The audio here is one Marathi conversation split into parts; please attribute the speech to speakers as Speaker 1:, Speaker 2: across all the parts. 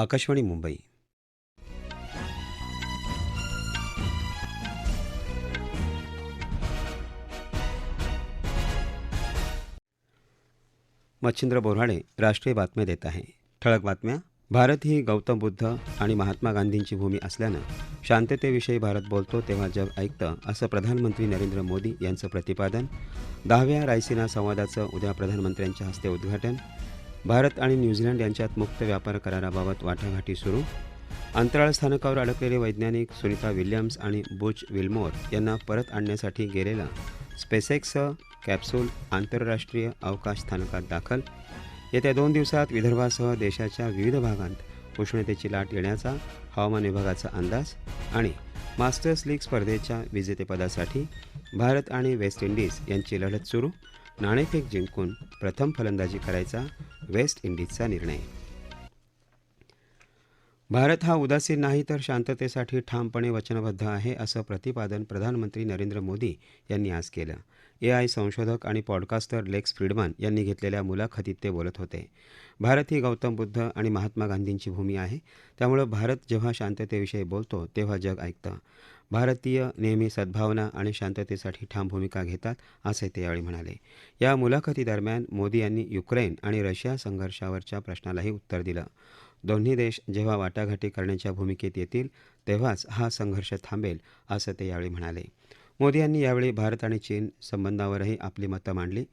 Speaker 1: आकाशवाणी मुंबई मच्छिंद्र बोराडे राष्ट्रीय बातम्या देत आहे ठळक बातम्या भारत ही गौतम बुद्ध आणि महात्मा गांधींची भूमी असल्यानं शांततेविषयी भारत बोलतो तेव्हा जग ऐकतं असं प्रधानमंत्री नरेंद्र मोदी यांचं प्रतिपादन दहाव्या रायसिना संवादाचं उद्या प्रधानमंत्र्यांच्या हस्ते उद्घाटन भारत आणि न्यूझीलंड यांच्यात मुक्त व्यापार कराराबाबत वाटाघाटी सुरू अंतराळ स्थानकावर अडकलेले वैज्ञानिक सुनीता विल्यम्स आणि बुच विल्मोर यांना परत आणण्यासाठी गेलेला स्पेसेक्स कॅप्सूल आंतरराष्ट्रीय अवकाश स्थानकात दाखल येत्या दोन दिवसात विदर्भासह देशाच्या विविध भागांत उष्णतेची लाट येण्याचा हवामान विभागाचा अंदाज आणि मास्टर्स लीग स्पर्धेच्या विजेतेपदासाठी भारत आणि वेस्ट इंडिज यांची लढत सुरू नाणेफेक जिंकून प्रथम फलंदाजी करायचा वेस्ट इंडिजचा निर्णय भारत हा उदासीन नाही तर शांततेसाठी ठामपणे वचनबद्ध आहे असं प्रतिपादन प्रधानमंत्री नरेंद्र मोदी यांनी आज केलं एआय संशोधक आणि पॉडकास्टर लेक्स फ्रीडमन यांनी घेतलेल्या मुलाखतीत ते बोलत होते भारत ही गौतम बुद्ध आणि महात्मा गांधींची भूमी आहे त्यामुळे भारत जेव्हा शांततेविषयी बोलतो तेव्हा जग ऐकतं भारतीय नेहमी सद्भावना आणि शांततेसाठी ठाम भूमिका घेतात असं ते यावेळी म्हणाले या मुलाखतीदरम्यान मोदी यांनी युक्रेन आणि रशिया संघर्षावरच्या प्रश्नालाही उत्तर दिलं दोन्ही देश जेव्हा वाटाघाटी करण्याच्या भूमिकेत येतील तेव्हाच हा संघर्ष थांबेल असं ते यावेळी म्हणाले मोदी यांनी यावेळी भारत आणि चीन संबंधावरही आपली मतं मांडली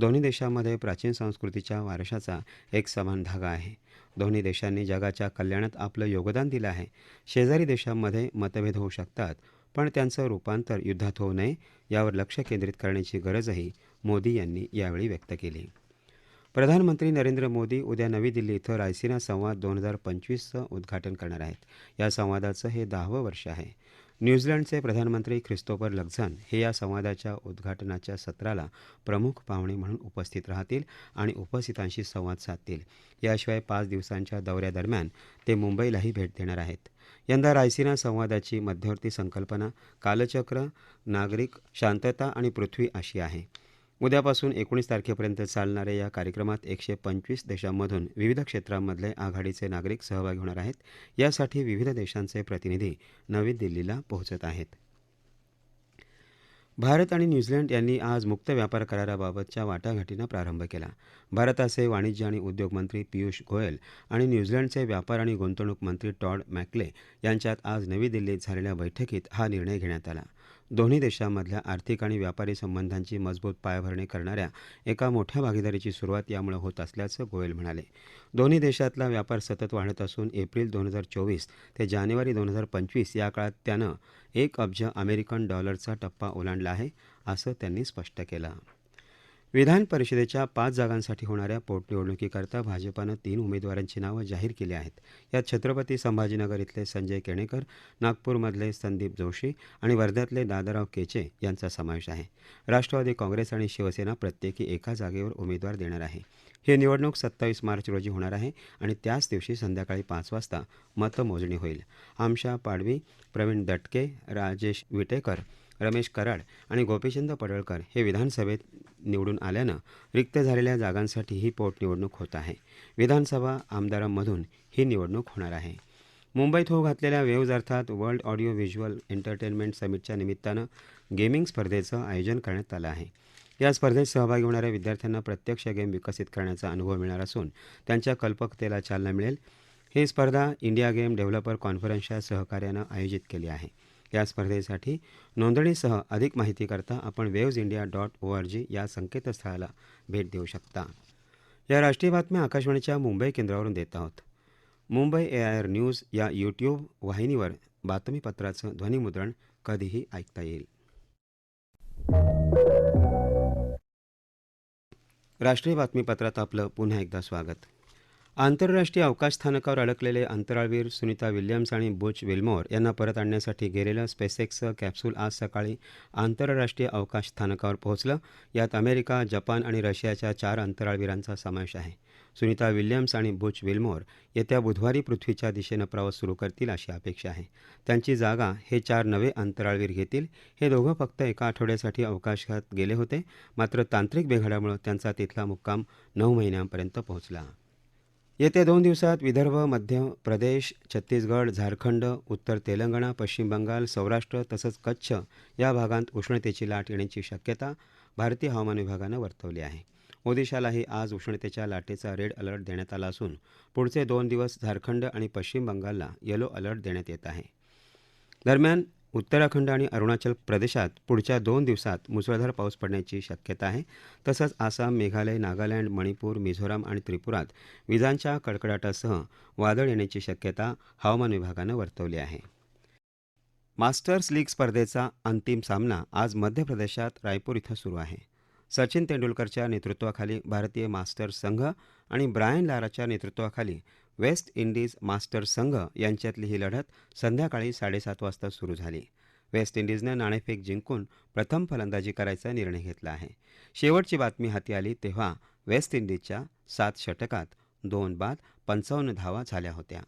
Speaker 1: दोन्ही देशांमध्ये प्राचीन संस्कृतीच्या वारशाचा एक समान धागा आहे दोन्ही देशांनी जगाच्या कल्याणात आपलं योगदान दिलं आहे शेजारी देशांमध्ये मतभेद होऊ शकतात पण त्यांचं रूपांतर युद्धात होऊ नये यावर लक्ष केंद्रित करण्याची गरजही मोदी यांनी यावेळी व्यक्त केली प्रधानमंत्री नरेंद्र मोदी उद्या नवी दिल्ली इथं रायसिना संवाद दोन हजार पंचवीसचं उद्घाटन करणार आहेत या संवादाचं हे दहावं वर्ष आहे न्यूझीलंडचे प्रधानमंत्री ख्रिस्तोफर लक्झन हे या संवादाच्या उद्घाटनाच्या सत्राला प्रमुख पाहुणे म्हणून उपस्थित राहतील आणि उपस्थितांशी संवाद साधतील याशिवाय पाच दिवसांच्या दौऱ्यादरम्यान ते मुंबईलाही भेट देणार आहेत यंदा रायसिना संवादाची मध्यवर्ती संकल्पना कालचक्र नागरिक शांतता आणि पृथ्वी अशी आहे उद्यापासून एकोणीस तारखेपर्यंत चालणाऱ्या या कार्यक्रमात एकशे पंचवीस देशांमधून विविध क्षेत्रांमधले आघाडीचे नागरिक सहभागी होणार आहेत यासाठी विविध देशांचे प्रतिनिधी नवी दिल्लीला पोहोचत आहेत भारत आणि न्यूझीलंड यांनी आज मुक्त व्यापार कराराबाबतच्या वाटाघाटींना प्रारंभ केला भारताचे वाणिज्य आणि उद्योग मंत्री पियुष गोयल आणि न्यूझीलंडचे व्यापार आणि गुंतवणूक मंत्री टॉड मॅकले यांच्यात आज नवी दिल्लीत झालेल्या बैठकीत हा निर्णय घेण्यात आला दोन्ही देशांमधल्या आर्थिक आणि व्यापारी संबंधांची मजबूत पायाभरणी करणाऱ्या एका मोठ्या भागीदारीची सुरुवात यामुळे होत असल्याचं गोयल म्हणाले दोन्ही देशातला व्यापार सतत वाढत असून एप्रिल दोन हजार चोवीस ते जानेवारी दोन हजार पंचवीस या काळात त्यानं एक अब्ज अमेरिकन डॉलरचा टप्पा ओलांडला आहे असं त्यांनी स्पष्ट केलं विधान परिषदेच्या पाच जागांसाठी होणाऱ्या पोटनिवडणुकीकरता भाजपानं तीन उमेदवारांची नावं जाहीर केली आहेत यात छत्रपती संभाजीनगर इथले संजय केणेकर नागपूरमधले संदीप जोशी आणि वर्ध्यातले दादाराव केचे यांचा समावेश आहे राष्ट्रवादी काँग्रेस आणि शिवसेना प्रत्येकी एका जागेवर उमेदवार देणार आहे ही निवडणूक सत्तावीस मार्च रोजी होणार आहे आणि त्याच दिवशी संध्याकाळी पाच वाजता मतमोजणी होईल आमशा पाडवी प्रवीण दटके राजेश विटेकर रमेश कराड आणि गोपीचंद पडळकर हे विधानसभेत निवडून आल्यानं रिक्त झालेल्या जागांसाठी ही पोटनिवडणूक होत आहे विधानसभा आमदारांमधून ही निवडणूक होणार आहे मुंबईत होऊ घातलेल्या वेव्ज अर्थात वर्ल्ड ऑडिओ व्हिज्युअल एंटरटेनमेंट समिटच्या निमित्तानं गेमिंग स्पर्धेचं आयोजन करण्यात आलं आहे या स्पर्धेत सहभागी होणाऱ्या विद्यार्थ्यांना प्रत्यक्ष गेम विकसित करण्याचा अनुभव मिळणार असून त्यांच्या कल्पकतेला चालना मिळेल ही स्पर्धा इंडिया गेम डेव्हलपर कॉन्फरन्सच्या सहकार्यानं आयोजित केली आहे या स्पर्धेसाठी नोंदणीसह अधिक माहितीकरता आपण waves India dot O R G या संकेतस्थळाला भेट देऊ शकता या राष्ट्रीय बातम्या आकाशवाणीच्या मुंबई केंद्रावरून देत आहोत मुंबई ए आर न्यूज या यूट्यूब वाहिनीवर बातमीपत्राचं ध्वनिमुद्रण कधीही ऐकता येईल राष्ट्रीय बातमीपत्रात आपलं पुन्हा एकदा स्वागत आंतरराष्ट्रीय अवकाश स्थानकावर अडकलेले अंतराळवीर सुनीता विल्यम्स आणि बुच विल्मोर यांना परत आणण्यासाठी गेलेलं स्पेसेक्सचं कॅप्सूल आज सकाळी आंतरराष्ट्रीय अवकाश स्थानकावर पोहोचलं यात अमेरिका जपान आणि रशियाच्या चार अंतराळवीरांचा समावेश आहे सुनीता विल्यम्स आणि बुच विल्मोर येत्या बुधवारी पृथ्वीच्या दिशेनं प्रवास सुरू करतील अशी अपेक्षा आहे त्यांची जागा हे चार नवे अंतराळवीर घेतील हे दोघं फक्त एका आठवड्यासाठी अवकाशात गेले होते मात्र तांत्रिक बिघाडामुळे त्यांचा तिथला मुक्काम नऊ महिन्यांपर्यंत पोहोचला येत्या दोन दिवसात विदर्भ मध्य प्रदेश छत्तीसगड झारखंड उत्तर तेलंगणा पश्चिम बंगाल सौराष्ट्र तसंच कच्छ या भागांत उष्णतेची लाट येण्याची शक्यता भारतीय हवामान विभागानं वर्तवली आहे ओदिशालाही आज उष्णतेच्या लाटेचा रेड अलर्ट देण्यात आला असून पुढचे दोन दिवस झारखंड आणि पश्चिम बंगालला येलो अलर्ट देण्यात येत आहे दरम्यान उत्तराखंड आणि अरुणाचल प्रदेशात पुढच्या दोन दिवसात मुसळधार पाऊस पडण्याची शक्यता आहे तसंच आसाम मेघालय नागालँड मणिपूर मिझोराम आणि त्रिपुरात विजांच्या कडकडाटासह वादळ येण्याची शक्यता हवामान विभागानं वर्तवली आहे मास्टर्स लीग स्पर्धेचा अंतिम सामना आज मध्य प्रदेशात रायपूर इथं सुरू आहे सचिन तेंडुलकरच्या नेतृत्वाखाली भारतीय मास्टर्स संघ आणि ब्रायन लाराच्या नेतृत्वाखाली वेस्ट इंडिज मास्टर संघ यांच्यातली ही लढत संध्याकाळी साडेसात वाजता सुरू झाली वेस्ट इंडिजनं नाणेफेक जिंकून प्रथम फलंदाजी करायचा निर्णय घेतला आहे शेवटची बातमी हाती आली तेव्हा वेस्ट इंडिजच्या सात षटकात दोन बाद पंचावन्न धावा झाल्या होत्या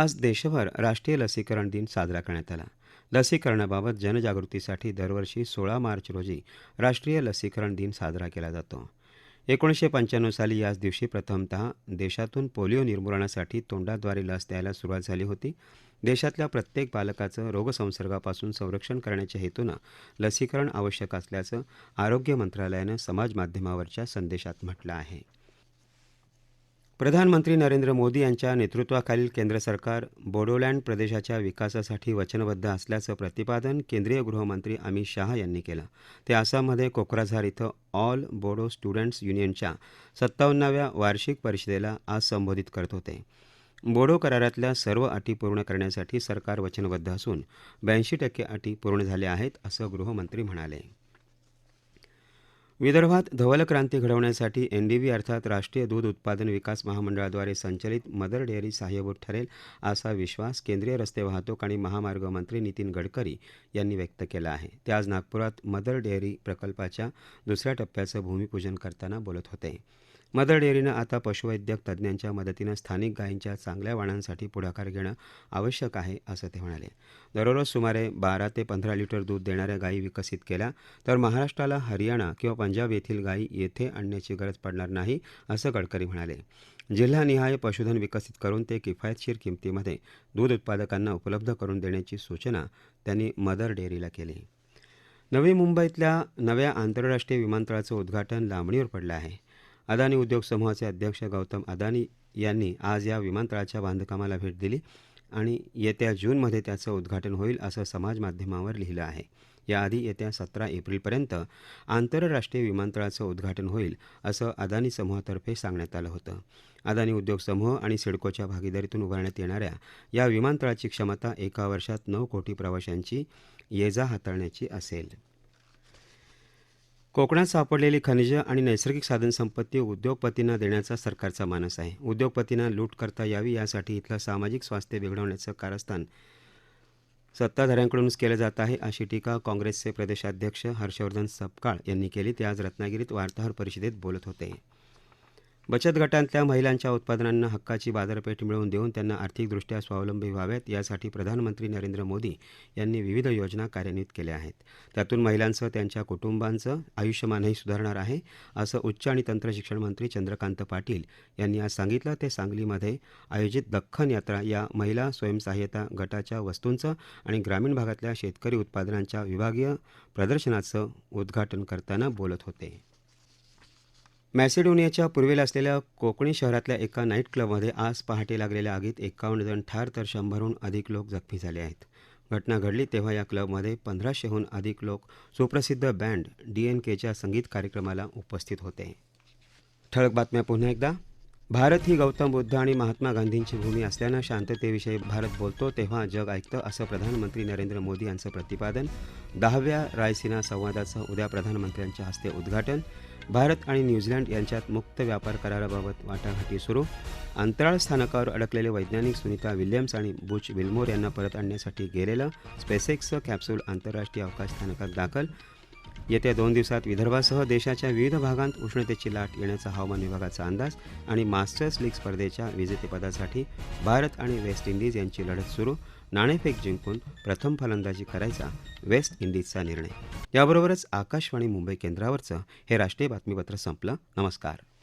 Speaker 1: आज देशभर राष्ट्रीय लसीकरण दिन साजरा करण्यात आला लसीकरणाबाबत जनजागृतीसाठी दरवर्षी सोळा मार्च रोजी राष्ट्रीय लसीकरण दिन साजरा केला जातो एकोणीसशे पंच्याण्णव साली याच दिवशी प्रथमतः देशातून पोलिओ निर्मूलनासाठी तोंडाद्वारे लस द्यायला सुरुवात झाली होती देशातल्या प्रत्येक बालकाचं रोगसंसर्गापासून संरक्षण करण्याच्या हेतूनं लसीकरण आवश्यक असल्याचं आरोग्य मंत्रालयानं समाजमाध्यमावरच्या संदेशात म्हटलं आहे प्रधानमंत्री नरेंद्र मोदी यांच्या नेतृत्वाखालील केंद्र सरकार बोडोलँड प्रदेशाच्या विकासासाठी वचनबद्ध असल्याचं प्रतिपादन केंद्रीय गृहमंत्री अमित शाह यांनी केलं ते आसाममध्ये कोक्राझार इथं ऑल बोडो स्टुडंट्स युनियनच्या सत्तावन्नाव्या वार्षिक परिषदेला आज संबोधित करत होते बोडो करारातल्या सर्व अटी पूर्ण करण्यासाठी सरकार वचनबद्ध असून ब्याऐंशी टक्के अटी पूर्ण झाल्या आहेत असं गृहमंत्री म्हणाले विदर्भात धवल क्रांती घडवण्यासाठी एनडीबी अर्थात राष्ट्रीय दूध उत्पादन विकास महामंडळाद्वारे संचलित मदर डेअरी सहाय्यभूत ठरेल असा विश्वास केंद्रीय रस्ते वाहतूक आणि महामार्ग मंत्री नितीन गडकरी यांनी व्यक्त केला आहे ते आज नागपुरात मदर डेअरी प्रकल्पाच्या दुसऱ्या टप्प्याचं भूमिपूजन करताना बोलत होते मदर डेअरीनं आता पशुवैद्यक तज्ज्ञांच्या मदतीनं स्थानिक गायींच्या चांगल्या वाणांसाठी पुढाकार घेणं आवश्यक आहे असं ते म्हणाले दररोज सुमारे बारा ते पंधरा लिटर दूध देणाऱ्या गायी विकसित केल्या तर महाराष्ट्राला हरियाणा किंवा पंजाब येथील गायी येथे आणण्याची गरज पडणार नाही असं गडकरी म्हणाले जिल्हानिहाय पशुधन विकसित करून ते किफायतशीर किमतीमध्ये दूध उत्पादकांना उपलब्ध करून देण्याची सूचना त्यांनी मदर डेअरीला केली नवी मुंबईतल्या नव्या आंतरराष्ट्रीय विमानतळाचं उद्घाटन लांबणीवर पडलं आहे अदानी उद्योग समूहाचे अध्यक्ष गौतम अदानी यांनी आज या विमानतळाच्या बांधकामाला भेट दिली आणि येत्या जूनमध्ये त्याचं उद्घाटन होईल असं समाजमाध्यमावर लिहिलं आहे याआधी येत्या सतरा एप्रिलपर्यंत आंतरराष्ट्रीय विमानतळाचं उद्घाटन होईल असं अदानी समूहातर्फे सांगण्यात आलं होतं अदानी उद्योग समूह आणि सिडकोच्या भागीदारीतून उभारण्यात येणाऱ्या या विमानतळाची क्षमता एका वर्षात नऊ कोटी प्रवाशांची ये जा हाताळण्याची असेल कोकणात सापडलेली खनिज आणि नैसर्गिक साधनसंपत्ती उद्योगपतींना देण्याचा सरकारचा मानस आहे उद्योगपतींना लूट करता यावी यासाठी इथलं सामाजिक स्वास्थ्य बिघडवण्याचं कारस्थान सत्ताधाऱ्यांकडूनच केलं जात आहे अशी टीका काँग्रेसचे प्रदेशाध्यक्ष हर्षवर्धन सपकाळ यांनी केली ते आज रत्नागिरीत वार्ताहर परिषदेत बोलत होते बचत गटांतल्या महिलांच्या उत्पादनांना हक्काची बाजारपेठ मिळवून देऊन त्यांना आर्थिकदृष्ट्या स्वावलंबी व्हावेत यासाठी प्रधानमंत्री नरेंद्र मोदी यांनी विविध योजना कार्यान्वित केल्या आहेत त्यातून महिलांचं त्यांच्या कुटुंबांचं आयुष्यमानही सुधारणार आहे असं उच्च आणि तंत्रशिक्षण मंत्री चंद्रकांत पाटील यांनी आज सांगितलं ते सांगलीमध्ये आयोजित दख्खन यात्रा या महिला स्वयंसहाय्यता गटाच्या वस्तूंचं आणि ग्रामीण भागातल्या शेतकरी उत्पादनांच्या विभागीय प्रदर्शनाचं उद्घाटन करताना बोलत होते मॅसेडोनियाच्या पूर्वेला असलेल्या कोकणी शहरातल्या एका नाईट क्लबमध्ये आज पहाटे लागलेल्या आगीत एक्कावन्न जण ठार तर शंभरहून अधिक लोक जखमी झाले आहेत घटना घडली तेव्हा या क्लबमध्ये पंधराशेहून अधिक लोक सुप्रसिद्ध बँड केच्या संगीत कार्यक्रमाला उपस्थित होते ठळक बातम्या पुन्हा एकदा भारत ही गौतम बुद्ध आणि महात्मा गांधींची भूमी असल्यानं शांततेविषयी भारत बोलतो तेव्हा जग ऐकतं असं प्रधानमंत्री नरेंद्र मोदी यांचं प्रतिपादन दहाव्या रायसिना संवादाचं उद्या प्रधानमंत्र्यांच्या हस्ते उद्घाटन भारत आणि न्यूझीलंड यांच्यात मुक्त व्यापार कराराबाबत वाटाघाटी सुरू अंतराळ स्थानकावर अडकलेले वैज्ञानिक सुनीता विल्यम्स आणि बुच विल्मोर यांना परत आणण्यासाठी गेलेलं स्पेसेक्सचं कॅप्सूल आंतरराष्ट्रीय अवकाश स्थानकात दाखल येत्या दोन दिवसात विदर्भासह देशाच्या विविध भागांत उष्णतेची लाट येण्याचा हवामान विभागाचा अंदाज आणि मास्टर्स लीग स्पर्धेच्या विजेतेपदासाठी भारत आणि वेस्ट इंडिज यांची लढत सुरू नाणेफेक जिंकून प्रथम फलंदाजी करायचा वेस्ट इंडिजचा निर्णय याबरोबरच आकाशवाणी मुंबई केंद्रावरचं हे राष्ट्रीय बातमीपत्र संपलं नमस्कार